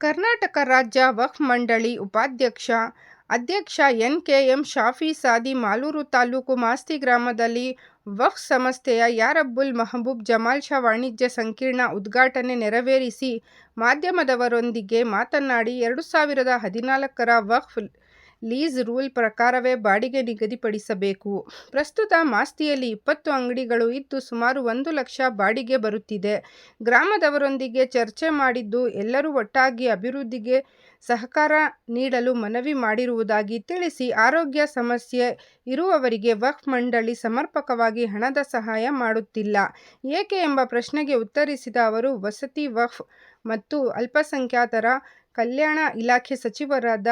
ಕರ್ನಾಟಕ ರಾಜ್ಯ ವಕ್ಫ್ ಮಂಡಳಿ ಉಪಾಧ್ಯಕ್ಷ, ಅಧ್ಯಕ್ಷ N. K. M. Shafi Saadi Malur taluk Masti ಗ್ರಾಮದಲ್ಲಿ ವಕ್ಫ್ ಸಂಸ್ಥೆಯ ಯಾರಬ್ಬುಲ್ ಮಹಬೂಬ್ ಜಮಾಲ್ ಶಾ ವಾಣಿಜ್ಯ ಸಂಕೀರ್ಣ ಉದ್ಘಾಟನೆ ನೆರವೇರಿಸಿ ಮಾಧ್ಯಮದವರೊಂದಿಗೆ ಮಾತನಾಡಿ, ಎರಡು ಸಾವಿರದ ಹದಿನಾಲ್ಕರ ವಕ್ಫ್ ಲೀಸ್ ರೂಲ್ ಪ್ರಕಾರವೇ ಬಾಡಿಗೆ ನಿಗದಿಪಡಿಸಬೇಕು. ಪ್ರಸ್ತುತ ಮಾಸ್ತಿಯಲ್ಲಿ ಇಪ್ಪತ್ತು ಅಂಗಡಿಗಳು ಇದ್ದು, ಸುಮಾರು ಒಂದು ಲಕ್ಷ ಬಾಡಿಗೆ ಬರುತ್ತಿದೆ. ಗ್ರಾಮದವರೊಂದಿಗೆ ಚರ್ಚೆ ಮಾಡಿದ್ದು, ಎಲ್ಲರೂ ಒಟ್ಟಾಗಿ ಅಭಿವೃದ್ಧಿಗೆ ಸಹಕಾರ ನೀಡಲು ಮನವಿ ಮಾಡಿರುವುದಾಗಿ ತಿಳಿಸಿ, ಆರೋಗ್ಯ ಸಮಸ್ಯೆ ಇರುವವರಿಗೆ ವಕ್ಫ್ ಮಂಡಳಿ ಸಮರ್ಪಕವಾಗಿ ಹಣದ ಸಹಾಯ ಮಾಡುತ್ತಿಲ್ಲ, ಏಕೆ ಎಂಬ ಪ್ರಶ್ನೆಗೆ ಉತ್ತರಿಸಿದ ಅವರು, ವಸತಿ, ವಕ್ಫ್ ಮತ್ತು ಅಲ್ಪಸಂಖ್ಯಾತರ ಕಲ್ಯಾಣ ಇಲಾಖೆ ಸಚಿವರಾದ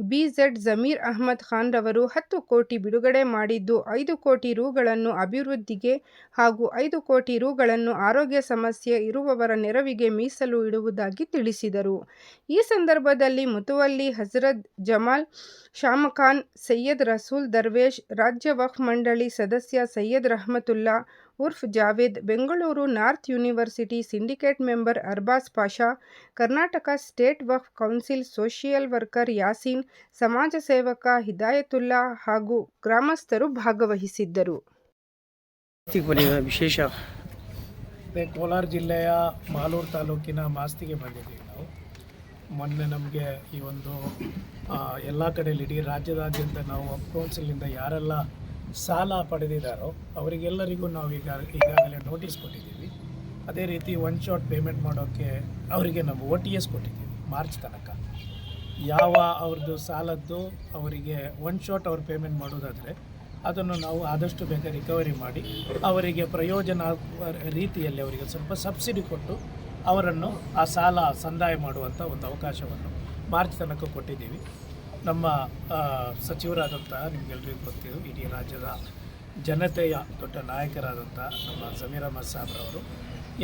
ಬಿ. ಝೆಡ್. ಜಮೀರ್ ಅಹ್ಮದ್ ಖಾನ್ರವರು ಹತ್ತು ಕೋಟಿ ಬಿಡುಗಡೆ ಮಾಡಿದ್ದು, ಐದು ಕೋಟಿ ರೂ.ಗಳನ್ನು ಅಭಿವೃದ್ಧಿಗೆ ಹಾಗೂ ಐದು ಕೋಟಿ ರೂ.ಗಳನ್ನು ಆರೋಗ್ಯ ಸಮಸ್ಯೆ ಇರುವವರ ನೆರವಿಗೆ ಮೀಸಲು ಇಡುವುದಾಗಿ ತಿಳಿಸಿದರು. ಈ ಸಂದರ್ಭದಲ್ಲಿ ಮುತುವಲ್ಲಿ ಹಜರತ್ ಜಮಾಲ್ ಶಾಮಖಾನ್, ಸೈಯದ್ ರಸೂಲ್ ದರ್ವೇಶ್, ರಾಜ್ಯ ವಕ್ಫ್ ಮಂಡಳಿ ಸದಸ್ಯ Syed Rahmatullah ಉರ್ಫ್ Javed, Bengaluru north university syndicate member Arbaz Pasha, Karnataka state Waqf council social worker Yaseen, ಸಮಾಜ ಸೇವಕ ಹಿದಾಯತುಲ್ಲಾ ಹಾಗೂ ಗ್ರಾಮಸ್ಥರು ಭಾಗವಹಿಸಿದ್ದರು. ವಿಶೇಷ ಕೋಲಾರ ಜಿಲ್ಲೆಯ ಮಾಲೂರು ತಾಲೂಕಿನ ಮಾಸ್ತಿಗೆ ಬಂದಿದ್ದೀವಿ ನಾವು ಮೊನ್ನೆ ನಮಗೆ ಈ ಒಂದು ಎಲ್ಲ ಕಡೆಯಲ್ಲಿ ಇಡೀ ರಾಜ್ಯದಾದ್ಯಂತ ನಾವು ಕೌನ್ಸಿಲಿಂದ ಯಾರೆಲ್ಲ ಸಾಲ ಪಡೆದಿದ್ದಾರೋ ಅವರಿಗೆಲ್ಲರಿಗೂ ನಾವು ಈಗ ಈಗಾಗಲೇ ನೋಟಿಸ್ ಕೊಟ್ಟಿದ್ದೀವಿ. ಅದೇ ರೀತಿ ಒನ್ ಶಾಟ್ ಪೇಮೆಂಟ್ ಮಾಡೋಕ್ಕೆ ಅವರಿಗೆ ನಾವು ಒ ಟಿ ಎಸ್ ಕೊಟ್ಟಿದ್ದೀವಿ, ಮಾರ್ಚ್ ತನಕ. ಯಾವ ಅವ್ರದ್ದು ಸಾಲದ್ದು ಅವರಿಗೆ ಒನ್ ಶಾಟ್ ಅವ್ರು ಪೇಮೆಂಟ್ ಮಾಡೋದಾದರೆ ಅದನ್ನು ನಾವು ಆದಷ್ಟು ಬೇಗ ರಿಕವರಿ ಮಾಡಿ, ಅವರಿಗೆ ಪ್ರಯೋಜನ ರೀತಿಯಲ್ಲಿ ಅವರಿಗೆ ಸ್ವಲ್ಪ ಸಬ್ಸಿಡಿ ಕೊಟ್ಟು ಅವರನ್ನು ಆ ಸಾಲ ಸಂದಾಯ ಮಾಡುವಂಥ ಒಂದು ಅವಕಾಶವನ್ನು ಮಾರ್ಚ್ ತನಕ ಕೊಟ್ಟಿದ್ದೀವಿ. ನಮ್ಮ ಸಚಿವರಾದಂಥ ನಿಮಗೆಲ್ಲರಿಗೂ ಗೊತ್ತಿದ್ದು ಇಡೀ ರಾಜ್ಯದ ಜನತೆಯ ದೊಡ್ಡ ನಾಯಕರಾದಂಥ ನಮ್ಮ ಜಮೀರ್ ಅಹಮದ್ ಸಾಬ್ರವರು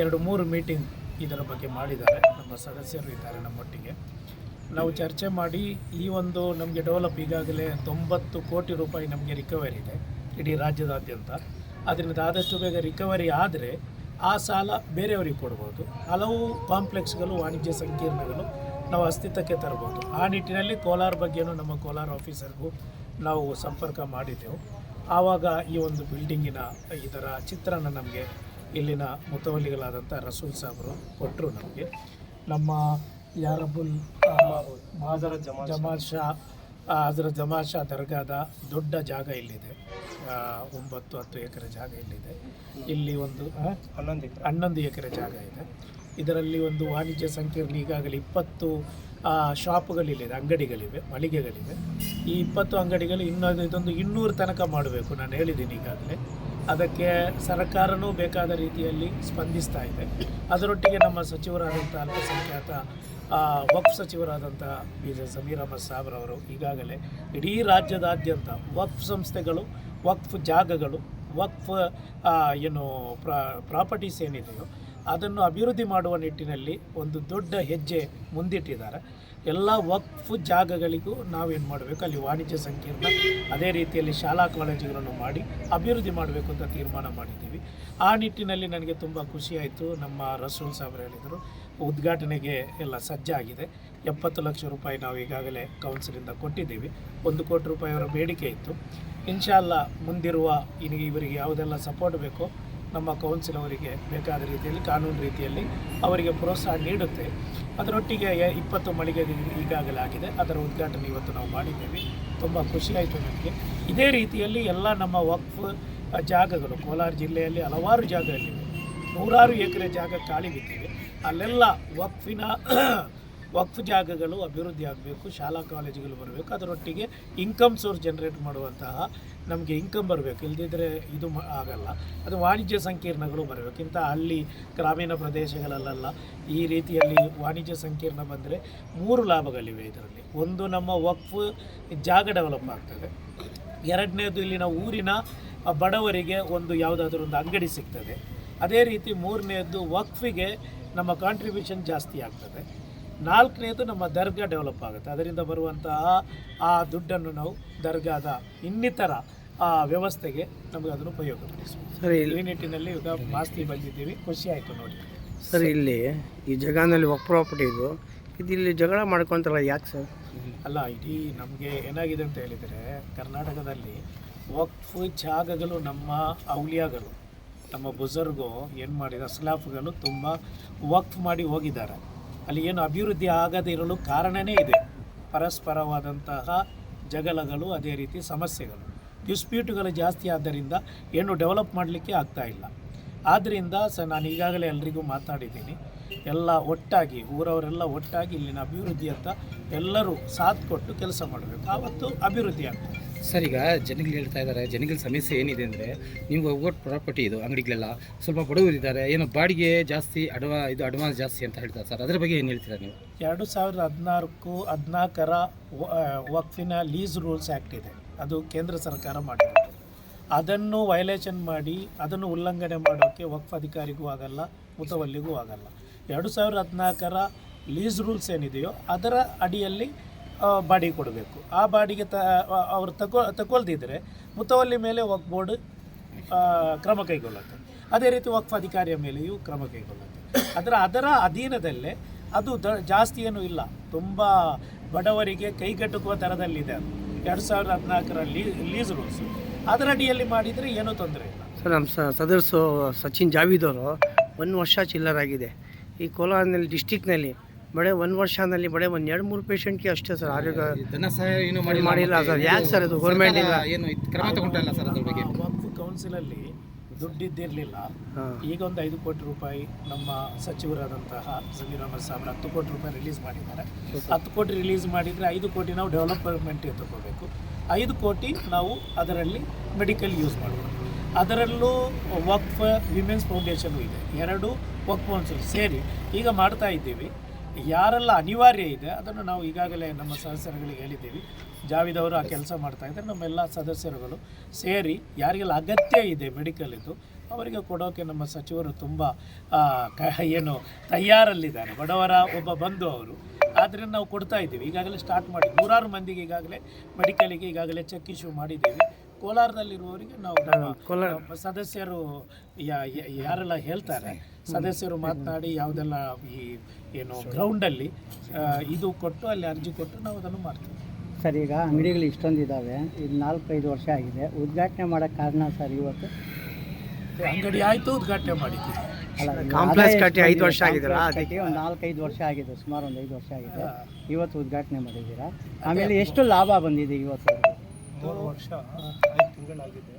ಎರಡು, ಮೂರು ಮೀಟಿಂಗ್ ಇದರ ಬಗ್ಗೆ ಮಾಡಿದ್ದಾರೆ. ನಮ್ಮ ಸದಸ್ಯರು ಇದ್ದಾರೆ ನಮ್ಮೊಟ್ಟಿಗೆ ನಾವು ಚರ್ಚೆ ಮಾಡಿ ಈ ಒಂದು ನಮಗೆ ಡೆವಲಪ್ ಈಗಾಗಲೇ ತೊಂಬತ್ತು ಕೋಟಿ ರೂಪಾಯಿ ನಮಗೆ ರಿಕವರಿ ಇದೆ ಇಡೀ ರಾಜ್ಯದಾದ್ಯಂತ. ಅದರಿಂದ ಆದಷ್ಟು ಬೇಗ ರಿಕವರಿ ಆದರೆ ಆ ಸಾಲ ಬೇರೆಯವರಿಗೆ ಕೊಡ್ಬೋದು. ಹಲವು ಕಾಂಪ್ಲೆಕ್ಸ್ಗಳು ವಾಣಿಜ್ಯ ಸಂಕೀರ್ಣಗಳು ನಾವು ಅಸ್ತಿತ್ವಕ್ಕೆ ತರ್ಬೋದು. ಆ ನಿಟ್ಟಿನಲ್ಲಿ ಕೋಲಾರ ಬಗ್ಗೆನೂ ನಮ್ಮ ಕೋಲಾರ ಆಫೀಸರ್ಗೂ ನಾವು ಸಂಪರ್ಕ ಮಾಡಿದ್ದೆವು ಆವಾಗ ಈ ಒಂದು ಬಿಲ್ಡಿಂಗಿನ ಇದರ ಚಿತ್ರಣ ನಮಗೆ ಇಲ್ಲಿನ ಮುತವಲ್ಲಿಗಳಾದಂಥ ರಸೂಲ್ ಸಾಬ್ರು ಕೊಟ್ಟರು ನಮಗೆ. ನಮ್ಮ ಯಾರಬುಲ್ ಮಾದರ ಜಮಾಲ್ ಶಾ. ಅದರ ಜಮಾಲ್ ಶಾ ದರ್ಗಾದ ದೊಡ್ಡ ಜಾಗ ಇಲ್ಲಿದೆ. ಒಂಬತ್ತು ಹತ್ತು ಎಕರೆ ಜಾಗ ಇಲ್ಲಿದೆ. ಇಲ್ಲಿ ಒಂದು ಹನ್ನೊಂದು ಹನ್ನೊಂದು ಎಕರೆ ಜಾಗ ಇದೆ. ಇದರಲ್ಲಿ ಒಂದು ವಾಣಿಜ್ಯ ಸಂಕೀರ್ಣ ಈಗಾಗಲೇ ಇಪ್ಪತ್ತು ಶಾಪ್ಗಳಿಲ್ಲಿದೆ, ಅಂಗಡಿಗಳಿವೆ, ಮಳಿಗೆಗಳಿವೆ. ಈ ಇಪ್ಪತ್ತು ಅಂಗಡಿಗಳು ಇನ್ನೊಂದು, ಇದೊಂದು ಇನ್ನೂರು ತನಕ ಮಾಡಬೇಕು, ನಾನು ಹೇಳಿದ್ದೀನಿ ಈಗಾಗಲೇ. ಅದಕ್ಕೆ ಸರ್ಕಾರನೂ ಬೇಕಾದ ರೀತಿಯಲ್ಲಿ ಸ್ಪಂದಿಸ್ತಾ ಇದೆ. ಅದರೊಟ್ಟಿಗೆ ನಮ್ಮ ಸಚಿವರಾದಂಥ ಅಲ್ಪಸಂಖ್ಯಾತ ವಕ್ಫ್ ಸಚಿವರಾದಂಥ ಬಿ ಜೆ ಸಮೀರ್ ಅಹಮದ್ ಸಾಬ್ರವರು ಈಗಾಗಲೇ ಇಡೀ ರಾಜ್ಯದಾದ್ಯಂತ ವಕ್ಫ್ ಸಂಸ್ಥೆಗಳು, ವಕ್ಫ್ ಜಾಗಗಳು, ವಕ್ಫ್ ಏನು ಪ್ರಾ, ಪ್ರಾಪರ್ಟೀಸ್ ಏನಿದೆಯೋ ಅದನ್ನು ಅಭಿವೃದ್ಧಿ ಮಾಡುವ ನಿಟ್ಟಿನಲ್ಲಿ ಒಂದು ದೊಡ್ಡ ಹೆಜ್ಜೆ ಮುಂದಿಟ್ಟಿದ್ದಾರೆ. ಎಲ್ಲ ವಕ್ಫ್ ಜಾಗಗಳಿಗೂ ನಾವೇನು ಮಾಡಬೇಕು? ಅಲ್ಲಿ ವಾಣಿಜ್ಯ ಸಂಕೀರ್ಣ, ಅದೇ ರೀತಿಯಲ್ಲಿ ಶಾಲಾ ಕಾಲೇಜುಗಳನ್ನು ಮಾಡಿ ಅಭಿವೃದ್ಧಿ ಮಾಡಬೇಕು ಅಂತ ತೀರ್ಮಾನ ಮಾಡಿದ್ದೀವಿ. ಆ ನಿಟ್ಟಿನಲ್ಲಿ ನನಗೆ ತುಂಬ ಖುಷಿಯಾಯಿತು ನಮ್ಮ ರಸೂಲ್ ಸಾಬ್ರು ಹೇಳಿದರು, ಉದ್ಘಾಟನೆಗೆ ಎಲ್ಲ ಸಜ್ಜಾಗಿದೆ. ಎಪ್ಪತ್ತು ಲಕ್ಷ ರೂಪಾಯಿ ನಾವು ಈಗಾಗಲೇ ಕೌನ್ಸಿಲಿಂದ ಕೊಟ್ಟಿದ್ದೀವಿ. ಒಂದು ಕೋಟಿ ರೂಪಾಯಿ ಅವರ ಬೇಡಿಕೆ ಇತ್ತು. ಇನ್ಶಾಲ್ಲ ಮುಂದಿರುವ ಇವರಿಗೆ ಯಾವುದೆಲ್ಲ ಸಪೋರ್ಟ್ ಬೇಕೋ ನಮ್ಮ ಕೌನ್ಸಿಲ್ ಅವರಿಗೆ ಬೇಕಾದ ರೀತಿಯಲ್ಲಿ, ಕಾನೂನು ರೀತಿಯಲ್ಲಿ ಅವರಿಗೆ ಪ್ರೋತ್ಸಾಹ ನೀಡುತ್ತೆ. ಅದರೊಟ್ಟಿಗೆ ಇಪ್ಪತ್ತು ಮಳಿಗೆ ಈಗಾಗಲೇ ಆಗಿದೆ ಅದರ ಉದ್ಘಾಟನೆ ಇವತ್ತು ನಾವು ಮಾಡಿದ್ದೇವೆ. ತುಂಬ ಖುಷಿಯಾಯಿತು ನನಗೆ ಇದೇ ರೀತಿಯಲ್ಲಿ ಎಲ್ಲ ನಮ್ಮ ವಕ್ಫ್ ಜಾಗಗಳು, ಕೋಲಾರ ಜಿಲ್ಲೆಯಲ್ಲಿ ಹಲವಾರು ಜಾಗಗಳಿವೆ. ನೂರಾರು ಎಕರೆ ಜಾಗ ಖಾಲಿ ಬಿದ್ದಿವೆ ಅಲ್ಲೆಲ್ಲ ವಕ್ಫಿನ ವಕ್ಫ್ ಜಾಗಗಳು ಅಭಿವೃದ್ಧಿ ಆಗಬೇಕು, ಶಾಲಾ ಕಾಲೇಜುಗಳು ಬರಬೇಕು, ಅದರೊಟ್ಟಿಗೆ ಇನ್ಕಮ್ ಸೋರ್ಸ್ ಜನರೇಟ್ ಮಾಡುವಂತಹ ನಮಗೆ ಇನ್ಕಮ್ ಬರಬೇಕು. ಇಲ್ಲದಿದ್ದರೆ ಇದು ಆಗಲ್ಲ. ಅದು ವಾಣಿಜ್ಯ ಸಂಕೀರ್ಣಗಳು ಬರಬೇಕು. ಇಂಥ ಹಳ್ಳಿ, ಗ್ರಾಮೀಣ ಪ್ರದೇಶಗಳಲ್ಲೆಲ್ಲ ಈ ರೀತಿಯಲ್ಲಿ ವಾಣಿಜ್ಯ ಸಂಕೀರ್ಣ ಬಂದರೆ ಮೂರು ಲಾಭಗಳಿವೆ ಇದರಲ್ಲಿ. ಒಂದು ನಮ್ಮ ವಕ್ಫ್ ಜಾಗ ಡೆವಲಪ್ ಆಗ್ತದೆ. ಎರಡನೇದು ಇಲ್ಲಿನ ಊರಿನ ಬಡವರಿಗೆ ಒಂದು ಯಾವುದಾದ್ರೂ ಒಂದು ಅಂಗಡಿ ಸಿಗ್ತದೆ. ಅದೇ ರೀತಿ ಮೂರನೇದ್ದು ವಕ್ಫಿಗೆ ನಮ್ಮ ಕಾಂಟ್ರಿಬ್ಯೂಷನ್ ಜಾಸ್ತಿ ಆಗ್ತದೆ. ನಾಲ್ಕನೇದು ನಮ್ಮ ದರ್ಗಾ ಡೆವಲಪ್ ಆಗುತ್ತೆ. ಅದರಿಂದ ಬರುವಂತಹ ಆ ದುಡ್ಡನ್ನು ನಾವು ದರ್ಗಾದ ಇನ್ನಿತರ ಆ ವ್ಯವಸ್ಥೆಗೆ ನಮಗೆ ಅದನ್ನು ಉಪಯೋಗಪಡಿಸ್ಬೋದು ಸರಿ ಈ ನಿಟ್ಟಿನಲ್ಲಿ ಈಗ ಮಾಸ್ತಿ ಬಂದಿದ್ದೀವಿ. ಖುಷಿ ಆಯಿತು ನೋಡಿ. ಸರ್ ಇಲ್ಲಿ ಈ ಜಗಾನಲ್ಲಿ ಒಕ್ ಪ್ರಾಪರ್ಟಿ ಇದು. ಇದು ಇಲ್ಲಿ ಜಗಳ ಮಾಡ್ಕೊಂತಾರಲ್ಲ ಯಾಕೆ ಸರ್? ಅಲ್ಲ ಇಡೀ ನಮಗೆ ಏನಾಗಿದೆ ಅಂತ ಹೇಳಿದರೆ ಕರ್ನಾಟಕದಲ್ಲಿ ವಕ್ಫ್ ಜಾಗಗಳು ನಮ್ಮ ಔಲಿಯಾಗಳು ನಮ್ಮ ಬುಜರ್ಗು ಏನು ಮಾಡಿದ ಅಸ್ಲಾಫ್ಗಳು ತುಂಬ ವಕ್ಫ್ ಮಾಡಿ ಹೋಗಿದ್ದಾರೆ. ಅಲ್ಲಿ ಏನು ಅಭಿವೃದ್ಧಿ ಆಗದೇ ಇರಲು ಕಾರಣನೇ ಇದೆ. ಪರಸ್ಪರವಾದಂತಹ ಜಗಳಗಳು, ಅದೇ ರೀತಿ ಸಮಸ್ಯೆಗಳು. ಡಿಸ್ಪ್ಯೂಟ್ಗಳು ಜಾಸ್ತಿ ಆದ್ದರಿಂದ ಏನು ಡೆವಲಪ್ ಮಾಡಲಿಕ್ಕೆ ಆಗ್ತಾ ಇಲ್ಲ. ಆದ್ದರಿಂದ ಸ ನಾನು ಈಗಾಗಲೇ ಎಲ್ರಿಗೂ ಮಾತಾಡಿದ್ದೀನಿ, ಎಲ್ಲ ಒಟ್ಟಾಗಿ, ಊರವರೆಲ್ಲ ಒಟ್ಟಾಗಿ ಇಲ್ಲಿನ ಅಭಿವೃದ್ಧಿಯತ್ತ ಎಲ್ಲರೂ ಸಾಥ್ ಕೊಟ್ಟು ಕೆಲಸ ಮಾಡಬೇಕು. ಆವತ್ತು ಅಭಿವೃದ್ಧಿ ಆಗ್ತದೆ. ಸರ್, ಈಗ ಜನಗಳು ಹೇಳ್ತಾ ಇದ್ದಾರೆ, ಜನಗಳ ಸಮಸ್ಯೆ ಏನಿದೆ ಅಂದರೆ ನೀವು ಒಟ್ಟು ಪ್ರಾಪರ್ಟಿ ಇದು, ಅಂಗಡಿಗಳೆಲ್ಲ ಸ್ವಲ್ಪ ಬಡವರಿದ್ದಾರೆ, ಏನೋ ಬಾಡಿಗೆ ಜಾಸ್ತಿ, ಅಡ್ವಾ, ಇದು ಅಡ್ವಾನ್ಸ್ ಜಾಸ್ತಿ ಅಂತ ಹೇಳ್ತಾರೆ ಸರ್ ಅದ್ರ ಬಗ್ಗೆ ಏನು ಹೇಳ್ತೀರಾ ನೀವು? ಎರಡು ಸಾವಿರದ ಹದಿನಾಲ್ಕು ಹದಿನಾಲ್ಕರ ವಕ್ಫಿನ ಲೀಸ್ ರೂಲ್ಸ್ ಆ್ಯಕ್ಟ್ ಇದೆ. ಅದು ಕೇಂದ್ರ ಸರ್ಕಾರ ಮಾಡಿರೋದು ಅದನ್ನು ವಯಲೇಷನ್ ಮಾಡಿ, ಅದನ್ನು ಉಲ್ಲಂಘನೆ ಮಾಡೋಕ್ಕೆ ವಕ್ಫ್ ಅಧಿಕಾರಿಗೂ ಆಗಲ್ಲ ಮುತವಲ್ಲಿಗೂ ಆಗಲ್ಲ. ಎರಡು ಸಾವಿರದ ಹದಿನಾಲ್ಕರ ಲೀಸ್ ರೂಲ್ಸ್ ಏನಿದೆಯೋ ಅದರ ಅಡಿಯಲ್ಲಿ ಬಾಡಿಗೆ ಕೊಡಬೇಕು. ಆ ಬಾಡಿಗೆ ತ ಅವರು ತಗೊ ತಗೊಳ್ದಿದ್ರೆ ಮುತವಲ್ಲಿ ಮೇಲೆ ವಕ್ ಬೋರ್ಡ್ ಕ್ರಮ ಕೈಗೊಳ್ಳುತ್ತೆ. ಅದೇ ರೀತಿ ವಕ್ಫ್ ಅಧಿಕಾರಿಯ ಮೇಲೆಯೂ ಕ್ರಮ ಕೈಗೊಳ್ಳುತ್ತೆ. ಅದರ ಅದರ ಅಧೀನದಲ್ಲೇ ಅದು ದ, ಜಾಸ್ತಿ ಏನೂ ಇಲ್ಲ. ತುಂಬ ಬಡವರಿಗೆ ಕೈಗೆಟುಕುವ ದರದಲ್ಲಿದೆ ಅದು. ಎರಡು ಸಾವಿರದ ಹದಿನಾಲ್ಕರ ಲೀ ಲೀಸ್ ರೂಲ್ಸು ಅದರ ಅಡಿಯಲ್ಲಿ ಮಾಡಿದರೆ ಏನೂ ತೊಂದರೆ ಇಲ್ಲ. ಸರ್, ನಮ್ಮ ಸದಸ್ಯ ಸಚಿನ್ ಜಾವೀದ್ ಅವರು ಒಂದು ವರ್ಷ ಚಿಲ್ಲರಾಗಿದೆ ಈ ಕೋಲಾರನಲ್ಲಿ ಡಿಸ್ಟಿಕ್ನಲ್ಲಿ ಬಡೆ ಒಂದು ವರ್ಷದಲ್ಲಿ ಬಡೆ ಒಂದು ಎರಡು ಮೂರು ಪೇಷಂಟ್ಗೆ ಅಷ್ಟೇ ಸರ್ ಆರೋಗ್ಯ ಧನ ಸಹಾಯ ಏನು ಮಾಡಿಲ್ಲ ಸರ್. ಯಾಕೆ ಸರ್ ಅದು? ಗೌರ್ಮೆಂಟ್ ಇಲ್ಲ. ಏನು ಇದ್ ಕ್ರಮ ತಗೊಂಡಿಲ್ಲ ಸರ್ ಅದ್ರ ಬಗ್ಗೆ. ವಕ್ಫ್ ಕೌನ್ಸಿಲಲ್ಲಿ ದುಡ್ಡಿದ್ದಿರಲಿಲ್ಲ. ಈಗ ಒಂದು ಐದು ಕೋಟಿ ರೂಪಾಯಿ ನಮ್ಮ ಸಚಿವರಾದಂತಹ ಸಮೀರ್ ಅಹಮದ್ ಸಾಹೇಬ್ರು ಹತ್ತು ಕೋಟಿ ರೂಪಾಯಿ ರಿಲೀಸ್ ಮಾಡಿದ್ದಾರೆ. ಹತ್ತು ಕೋಟಿ ರಿಲೀಸ್ ಮಾಡಿದರೆ ಐದು ಕೋಟಿ ನಾವು ಡೆವಲಪ್ಮೆಂಟ್ಗೆ ತಗೋಬೇಕು. ಐದು ಕೋಟಿ ನಾವು ಅದರಲ್ಲಿ ಮೆಡಿಕಲ್ ಯೂಸ್ ಮಾಡಬೇಕು ಅದರಲ್ಲೂ ವಕ್ಫ್ ವಿಮೆನ್ಸ್ ಫೌಂಡೇಶನ್ ಇದೆ. ಎರಡು ವಕ್ಫ್ ಕೌನ್ಸಿಲ್ ಸೇರಿ ಈಗ ಮಾಡ್ತಾ ಇದ್ದೀವಿ. ಯಾರೆಲ್ಲ ಅನಿವಾರ್ಯ ಇದೆ ಅದನ್ನು ನಾವು ಈಗಾಗಲೇ ನಮ್ಮ ಸದಸ್ಯರುಗಳಿಗೆ ಹೇಳಿದ್ದೀವಿ. ಜಾವಿದ್ ಅವರು ಆ ಕೆಲಸ ಮಾಡ್ತಾ ಇದ್ದಾರೆ. ನಮ್ಮೆಲ್ಲ ಸದಸ್ಯರುಗಳು ಸೇರಿ ಯಾರಿಗೆಲ್ಲ ಅಗತ್ಯ ಇದೆ ಮೆಡಿಕಲಿದ್ದು ಅವರಿಗೆ ಕೊಡೋಕೆ ನಮ್ಮ ಸಚಿವರು ತುಂಬ ಏನು ತಯಾರಲ್ಲಿದ್ದಾರೆ. ಬಡವರ ಒಬ್ಬ ಬಂಧು ಅವರು. ಆದ್ದರಿಂದ ನಾವು ಕೊಡ್ತಾ ಇದ್ದೀವಿ. ಈಗಾಗಲೇ ಸ್ಟಾರ್ಟ್ ಮಾಡಿ ನೂರಾರು ಮಂದಿಗೆ ಈಗಾಗಲೇ ಮೆಡಿಕಲಿಗೆ ಈಗಾಗಲೇ ಚೆಕ್ ಇಶ್ಯೂ ಮಾಡಿದ್ದೀವಿ. ಕೋಲಾರದಲ್ಲಿರುವವರಿಗೆ ನಾವು ಸದಸ್ಯರು ಯಾರೆಲ್ಲ ಹೇಳ್ತಾರೆ ಸದಸ್ಯರು ಮಾತನಾಡಿ ಯಾವುದೆಲ್ಲ ಈ ಏನು ಗ್ರೌಂಡಲ್ಲಿ ಇದು ಕೊಟ್ಟು ಅಲ್ಲಿ ಅರ್ಜಿ ಕೊಟ್ಟು ನಾವು ಅದನ್ನು ಮಾಡ್ತೀವಿ. ಸರ್ ಈಗ ಅಂಗಡಿಗಳು ಇಷ್ಟೊಂದು ಇದ್ದಾವೆ ಇದು ನಾಲ್ಕೈದು ವರ್ಷ ಆಗಿದೆ. ಉದ್ಘಾಟನೆ ಮಾಡೋಕ್ಕೆ ಕಾರಣ ಸರ್ ಇವತ್ತು? ಅಂಗಡಿ ಆಯಿತು ಉದ್ಘಾಟನೆ ಮಾಡಿದ್ದೀವಿ. ಕಾಂಪ್ಲೆಕ್ಸ್ ಆದಾಯ ಕಟ್ಟಿ ಐದು ವರ್ಷ ಆಗಿದೆ ಒಂದು ನಾಲ್ಕೈದು ವರ್ಷ ಆಗಿದೆ ಸುಮಾರು ಒಂದು ಐದು ವರ್ಷ ಆಗಿದೆ. ಇವತ್ತು ಉದ್ಘಾಟನೆ ಮಾಡಿದ್ದೀರಾ? ಆಮೇಲೆ ಎಷ್ಟು ಲಾಭ ಬಂದಿದೆ ಇವತ್ತು? ಮೂರು ವರ್ಷ ಐದು ತಿಂಗಳಾಗಿದೆ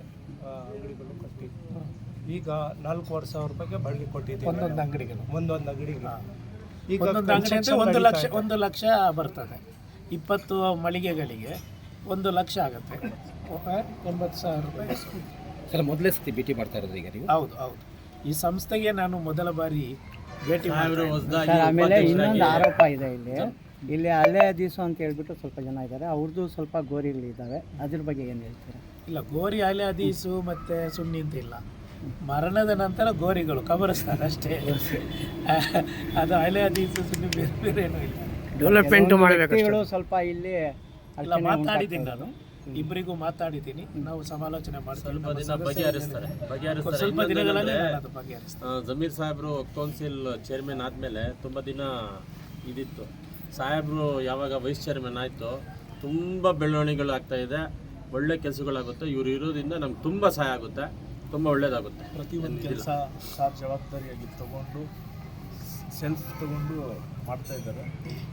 ಅಂಗಡಿಗಳು ಕಟ್ಟಿ. ಈಗ ನಾಲ್ಕೂವರೆ ಸಾವಿರ ರೂಪಾಯಿಗೆ ಬಾಡಿಗೆ ಕೊಟ್ಟಿದ್ದೀವಿ. ಒಂದೊಂದು ಅಂಗಡಿಗಳು. ಒಂದೊಂದು ಅಂಗಡಿಗೆ ಈಗ ಒಂದೊಂದು ಅಂಗಡಿ ಅಂದರೆ ಒಂದು ಲಕ್ಷ. ಒಂದು ಲಕ್ಷ ಬರ್ತದೆ. ಇಪ್ಪತ್ತು ಮಳಿಗೆಗಳಿಗೆ ಒಂದು ಲಕ್ಷ ಆಗುತ್ತೆ. ಎಂಬತ್ತು ಸಾವಿರ ರೂಪಾಯಿ ಸರ್ ಮೊದಲೇ ಸತಿ ಭೇಟಿ ಮಾಡ್ತಾ ಇರೋದು ಈಗ ನೀವು? ಹೌದು ಹೌದು. ಈ ಸಂಸ್ಥೆಗೆ ನಾನು ಮೊದಲ ಬಾರಿ ಭೇಟಿ ಮಾಡಿರೋ ಸರ್ ಆಮೇಲೆ ಇನ್ನೊಂದು ಆರೋಪ ಇದೆ ಇಲ್ಲಿ. ಇಲ್ಲಿ ಅಲ್ಲೇ ದಿವಸ ಅಂತ ಹೇಳ್ಬಿಟ್ಟು ಸ್ವಲ್ಪ ಜನ ಇದ್ದಾರೆ. ಅವ್ರದ್ದು ಸ್ವಲ್ಪ ಗೋರಿಗಳಿದ್ದಾವೆ ಅದ್ರ ಬಗ್ಗೆ ಏನು ಹೇಳ್ತೀರಾ? ಇಲ್ಲ ಗೋರಿ ಅಲೆ ಅದೀಸು ಮತ್ತೆ ಸುಣ್ಣಿ ಅಂತ ಇಲ್ಲ. ಮರಣದ ನಂತರ ಗೋರಿಗಳು ಕಬರಿಸ್ತಾರೆ ಅಷ್ಟೇ. ಅದು ಅಲೆ ಅದೀಸು ಸುಮ್ಮನೆ ಬೇರೆ ಬೇರೆ ಏನೂ ಇಲ್ಲ. ಡೆವಲಪ್ಮೆಂಟ್ ಮಾಡಬೇಕು ಸ್ವಲ್ಪ ಇಲ್ಲಿ ಅಲ್ಲ ಮಾತಾಡಿದ್ದೀನಿ ನಾನು. ಇಬ್ಬರಿಗೂ ಮಾತಾಡಿದ್ದೀನಿ. ನಾವು ಸಮಾಲೋಚನೆ ಮಾಡ್ತೀವಿ. ನಮ್ಮ ದಿನ ಸದಸ್ಯರು ಬಗೆಹರಿಸ್ತಾರೆ. ಬಗೆಹರಿಸ್ತಾರೆ. ಸ್ವಲ್ಪ ದಿನಗಳಲ್ಲಿ ಜಮೀರ್ ಸಾಹೇಬರು ಕೌನ್ಸಿಲ್ ಚೇರ್ಮನ್ ಆದಮೇಲೆ ತುಂಬ ದಿನ ಇದಿತ್ತು. ಸಾಹೇಬರು ಯಾವಾಗ ವೈಸ್ ಚೇರ್ಮನ್ ಆಯಿತು ತುಂಬ ಬೆಳವಣಿಗೆಗಳು ಆಗ್ತಾ ಇದೆ. ಒಳ್ಳೆ ಕೆಲಸಗಳಾಗುತ್ತೆ. ಇವರು ಇರೋದ್ರಿಂದ ನಮ್ಗೆ ತುಂಬ ಸಹಾಯ ಆಗುತ್ತೆ. ತುಂಬ ಒಳ್ಳೇದಾಗುತ್ತೆ. ಪ್ರತಿಯೊಂದು ಕೆಲಸ ಸಾರ್ ಜವಾಬ್ದಾರಿಯಾಗಿ ತಗೊಂಡು ಸೆಲ್ಫ್ ತಗೊಂಡು ಮಾಡ್ತಾ ಇದ್ದಾರೆ.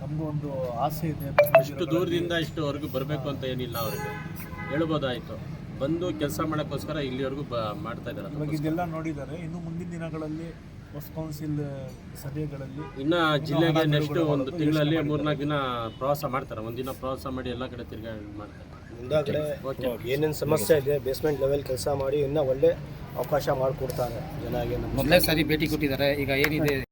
ನಮಗೂ ಒಂದು ಆಸೆ ಇದೆ ಇಷ್ಟು ದೂರದಿಂದ ಇಷ್ಟುವರೆಗೂ ಬರಬೇಕು ಅಂತ ಏನಿಲ್ಲ ಅವರಿಗೆ. ಹೇಳ್ಬೋದಾಯಿತು. ಬಂದು ಕೆಲಸ ಮಾಡೋಕ್ಕೋಸ್ಕರ ಇಲ್ಲಿವರೆಗೂ ಬ ಮಾಡ್ತಾ ಇದ್ದಾರೆ ಇವಾಗ ಇದೆಲ್ಲ ನೋಡಿದ್ದಾರೆ. ಇನ್ನು ಮುಂದಿನ ದಿನಗಳಲ್ಲಿ ಹೊಸ ಕೌನ್ಸಿಲ್ ಸಭೆಗಳಲ್ಲಿ ಇನ್ನು ಜಿಲ್ಲೆಗೆ ನೆಕ್ಸ್ಟ್ ಒಂದು ತಿಂಗಳಲ್ಲಿ ಮೂರ್ನಾಲ್ಕು ದಿನ ಪ್ರವಾಸ ಮಾಡ್ತಾರೆ. ಒಂದಿನ ಪ್ರವಾಸ ಮಾಡಿ ಎಲ್ಲ ಕಡೆ ತಿರ್ಗಾ ಮಾಡ್ತಾರೆ. ಮುಂದಾಗಡೆ ಏನೇನು ಸಮಸ್ಯೆ ಇದೆ ಬೇಸ್ಮೆಂಟ್ ಲೆವೆಲ್ ಕೆಲಸ ಮಾಡಿ ಇನ್ನೂ ಒಳ್ಳೆ ಅವಕಾಶ ಮಾಡಿಕೊಡ್ತಾರೆ ಜನಗೆ ನಮ್ಮ ಮೊದಲೇ ಸಾರಿ ಭೇಟಿ ಕೊಟ್ಟಿದ್ದಾರೆ. ಈಗ ಏನಿದೆ?